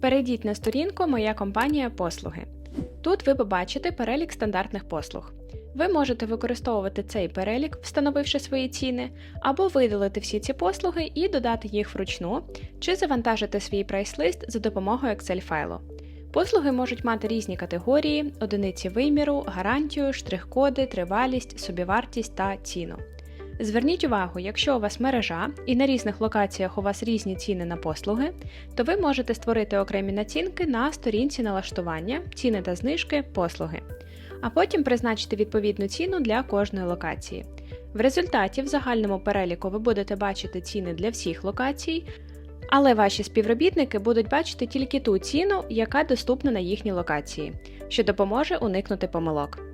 Перейдіть на сторінку Моя компанія послуги. Тут ви побачите перелік стандартних послуг. Ви можете використовувати цей перелік, встановивши свої ціни, або видалити всі ці послуги і додати їх вручну, чи завантажити свій прайс-лист за допомогою Excel файлу. Послуги можуть мати різні категорії, одиниці виміру, гарантію, штрих-коди, тривалість, собівартість та ціну. Зверніть увагу, якщо у вас мережа і на різних локаціях у вас різні ціни на послуги, то ви можете створити окремі націнки на сторінці налаштування, ціни та знижки, послуги, а потім призначити відповідну ціну для кожної локації. В результаті в загальному переліку ви будете бачити ціни для всіх локацій, але ваші співробітники будуть бачити тільки ту ціну, яка доступна на їхній локації, що допоможе уникнути помилок.